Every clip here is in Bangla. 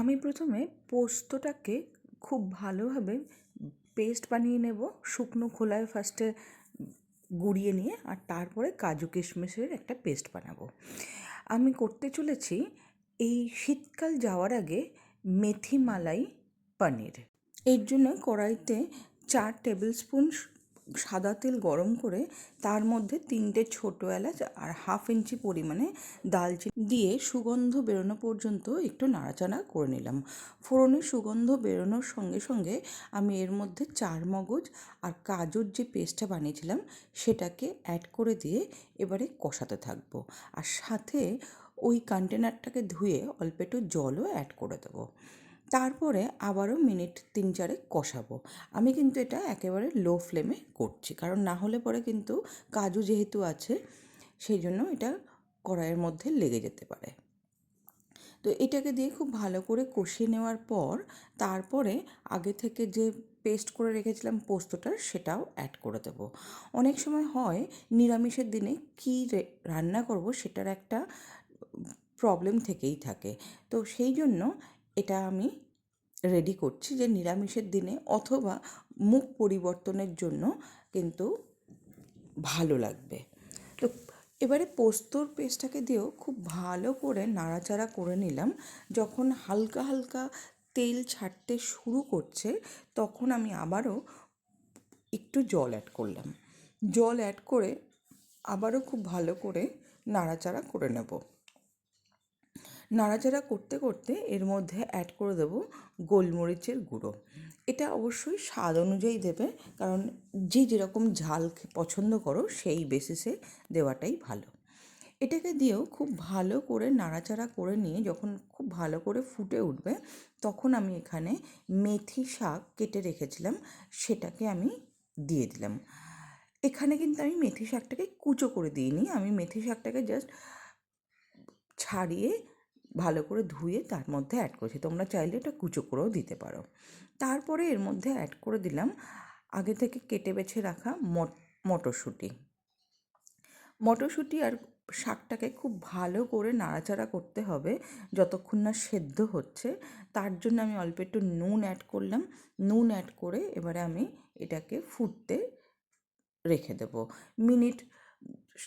আমি প্রথমে পোস্তটাকে খুব ভালোভাবে পেস্ট বানিয়ে নেব। শুকনো খোলায় ফার্স্টে গুঁড়িয়ে নিয়ে আর তারপরে কাজু কিশমিশের একটা পেস্ট বানাবো। আমি করতে চলেছি এই শীতকাল যাওয়ার আগে মেথি মালাই পনির। এর জন্য কড়াইতে চার টেবিল স্পুন সাদা তেল গরম করে তার মধ্যে তিনটে ছোটো এলাচ আর হাফ ইঞ্চি পরিমাণে দালচিনি দিয়ে সুগন্ধ বেরোনো পর্যন্ত একটু নাড়াচাড়া করে নিলাম। ফোড়নের সুগন্ধ বেরোনোর সঙ্গে সঙ্গে আমি এর মধ্যে চার মগজ আর কাজুর যে পেস্টটা বানিয়েছিলাম সেটাকে অ্যাড করে দিয়ে এবারে কষাতে থাকব। আর সাথে ওই কন্টেনারটাকে ধুয়ে অল্প একটু জলও অ্যাড করে দেবো। তারপরে আবারও মিনিট তিন চারেক কষাবো। আমি কিন্তু এটা একেবারে লো ফ্লেমে করছি। কারণ না হলে পরে কিন্তু কাজু যেহেতু আছে, সেই জন্য এটা কড়াইয়ের মধ্যে লেগে যেতে পারে। তো এটাকে দিয়ে খুব ভালো করে কষিয়ে নেওয়ার পর, তারপরে আগে থেকে যে পেস্ট করে রেখেছিলাম পোস্তটার সেটাও অ্যাড করে দেবো। অনেক সময় হয়, নিরামিষের দিনে কী রান্না করব, সেটার একটা প্রবলেম থেকেই থাকে। তো সেই জন্য এটা আমি রেডি করছি যে নিরামিষের দিনে অথবা মুখ পরিবর্তনের জন্য কিন্তু ভালো লাগবে। তো এবারে পোস্তর পেস্টটাকে দিয়েও খুব ভালো করে নাড়াচাড়া করে নিলাম। যখন হালকা হালকা তেল ছাড়তে শুরু করছে তখন আমি আবারও একটু জল অ্যাড করলাম। জল অ্যাড করে আবারও খুব ভালো করে নাড়াচাড়া করে নেব। নাড়াচাড়া করতে করতে এর মধ্যে অ্যাড করে দেবো গোলমরিচের গুঁড়ো। এটা অবশ্যই স্বাদ অনুযায়ী দেবে, কারণ যে যেরকম ঝাল পছন্দ করো সেই বেসিসে দেওয়াটাই ভালো। এটাকে দিয়েও খুব ভালো করে নাড়াচাড়া করে নিয়ে যখন খুব ভালো করে ফুটে উঠবে, তখন আমি এখানে মেথি শাক কেটে রেখেছিলাম, সেটাকে আমি দিয়ে দিলাম। এখানে কিন্তু আমি মেথি শাকটাকে কুচো করে দিইনি, আমি মেথি শাকটাকে জাস্ট ছাড়িয়ে ভালো করে ধুয়ে তার মধ্যে অ্যাড করেছি। তোমরা চাইলে এটা কুচো করেও দিতে পারো। তারপরে এর মধ্যে অ্যাড করে দিলাম আগে থেকে কেটে বেছে রাখা মটরশুঁটি। মটরশুঁটি আর শাকটাকে খুব ভালো করে নাড়াচাড়া করতে হবে যতক্ষণ না সেদ্ধ হচ্ছে। তার জন্য আমি অল্প একটু নুন অ্যাড করলাম। নুন অ্যাড করে এবারে আমি এটাকে ফুটতে রেখে দেব। মিনিট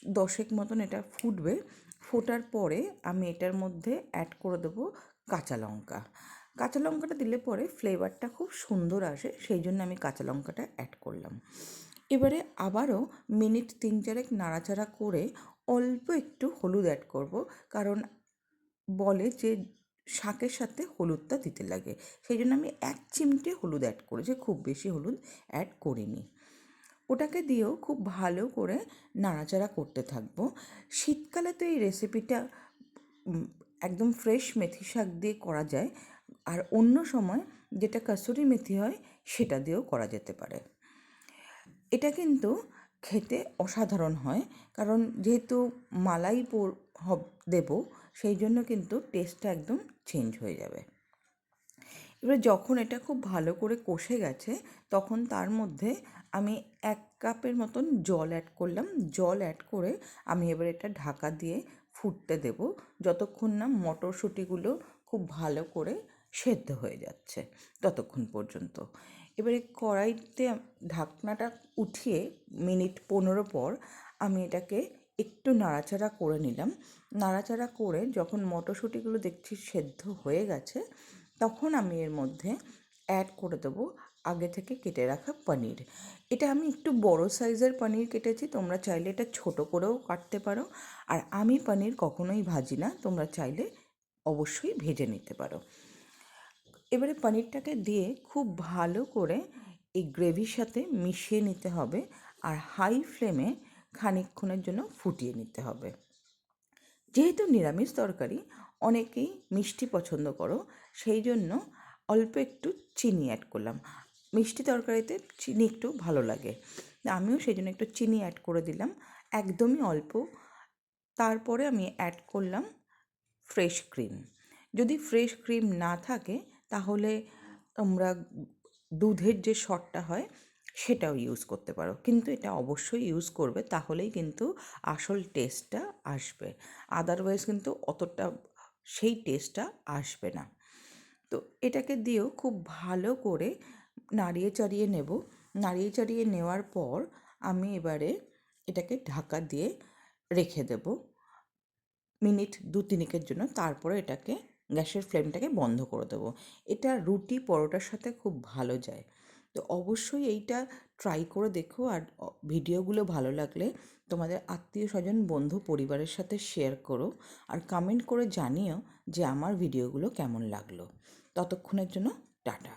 দশেক মতন এটা ফুটবে। ফোটার পরে আমি এটার মধ্যে অ্যাড করে দেবো কাঁচা লঙ্কা। কাঁচা লঙ্কাটা দিলে পরে ফ্লেভারটা খুব সুন্দর আসে, সেই জন্য আমি কাঁচা লঙ্কাটা অ্যাড করলাম। এবারে আবারও মিনিট তিন চারেক নাড়াচাড়া করে অল্প একটু হলুদ অ্যাড করব, কারণ বলে যে শাকের সাথে হলুদটা দিতে লাগে। সেই জন্য আমি এক চিমটে হলুদ অ্যাড করেছি, খুব বেশি হলুদ অ্যাড করিনি। ওটাকে দিয়েও খুব ভালো করে নাড়াচাড়া করতে থাকব। শীতকালে তো এই রেসিপিটা একদম ফ্রেশ মেথি শাক দিয়ে করা যায়। আর অন্য সময় যেটা কাসুরি মেথি হয়, সেটা দিয়েও করা যেতে পারে। এটা কিন্তু খেতে অসাধারণ হয়, কারণ যেহেতু মালাই দেবো, সেই জন্য কিন্তু টেস্টটা একদম চেঞ্জ হয়ে যাবে। এবার যখন এটা খুব ভালো করে কষে গেছে, তখন তার মধ্যে আমি এক কাপের মতন জল অ্যাড করলাম। জল অ্যাড করে আমি এবার এটা ঢাকা দিয়ে ফুটতে দেব। যতক্ষণ না মটরশুঁটিগুলো খুব ভালো করে সেদ্ধ হয়ে যাচ্ছে ততক্ষণ পর্যন্ত। এবারে কড়াইতে ঢাকনাটা উঠিয়ে মিনিট পনেরো পর আমি এটাকে একটু নাড়াচাড়া করে নিলাম। নাড়াচাড়া করে যখন মটরশুঁটিগুলো দেখছি সেদ্ধ হয়ে গেছে তখন আমি এর মধ্যে অ্যাড করে দেবো আগে থেকে কেটে রাখা পনির। এটা আমি একটু বড় সাইজের পনির কেটেছি, তোমরা চাইলে এটা ছোট করেও কাটতে পারো। আর আমি পনির কখনোই ভাজি না, তোমরা চাইলে অবশ্যই ভেজে নিতে পারো। এবারে পনিরটাকে দিয়ে খুব ভালো করে এই গ্রেভির সাথে মিশিয়ে নিতে হবে আর হাই ফ্লেমে খানিকক্ষণের জন্য ফুটিয়ে নিতে হবে। যেহেতু নিরামিষ তরকারি অনেকেই মিষ্টি পছন্দ করো সেই জন্য অল্প একটু চিনি অ্যাড করলাম। মিষ্টি তরকারিতে চিনি একটু ভালো লাগে। আমিও সেই জন্য একটু চিনি অ্যাড করে দিলাম। একদমই অল্প। তারপরে আমি অ্যাড করলাম ফ্রেশ ক্রিম যদি ফ্রেশ ক্রিম না থাকে, তাহলে তোমরা দুধের যে শটটা হয়, সেটাও ইউজ করতে পারো। কিন্তু এটা অবশ্যই ইউজ করবে, তাহলেই কিন্তু আসল টেস্টটা আসবে। আদারওয়াইজ কিন্তু অতটা সেই টেস্টটা আসবে না। তো এটাকে দিয়েও খুব ভালো করে নাড়িয়ে চাড়িয়ে নেব। নাড়িয়ে চাড়িয়ে নেওয়ার পর আমি এবারে এটাকে ঢাকা দিয়ে রেখে দেব। মিনিট দু তিনেকের জন্য তারপরে এটাকে গ্যাসের ফ্লেমটাকে বন্ধ করে দেবো। এটা রুটি পরোটার সাথে খুব ভালো যায়। তো অবশ্যই এইটা ট্রাই করে দেখো আর ভিডিওগুলো ভালো লাগলে তোমাদের আত্মীয় স্বজন, বন্ধু, পরিবারের সাথে শেয়ার করো আর কমেন্ট করে জানিও যে আমার ভিডিওগুলো কেমন লাগল। ততক্ষণের জন্য টাটা।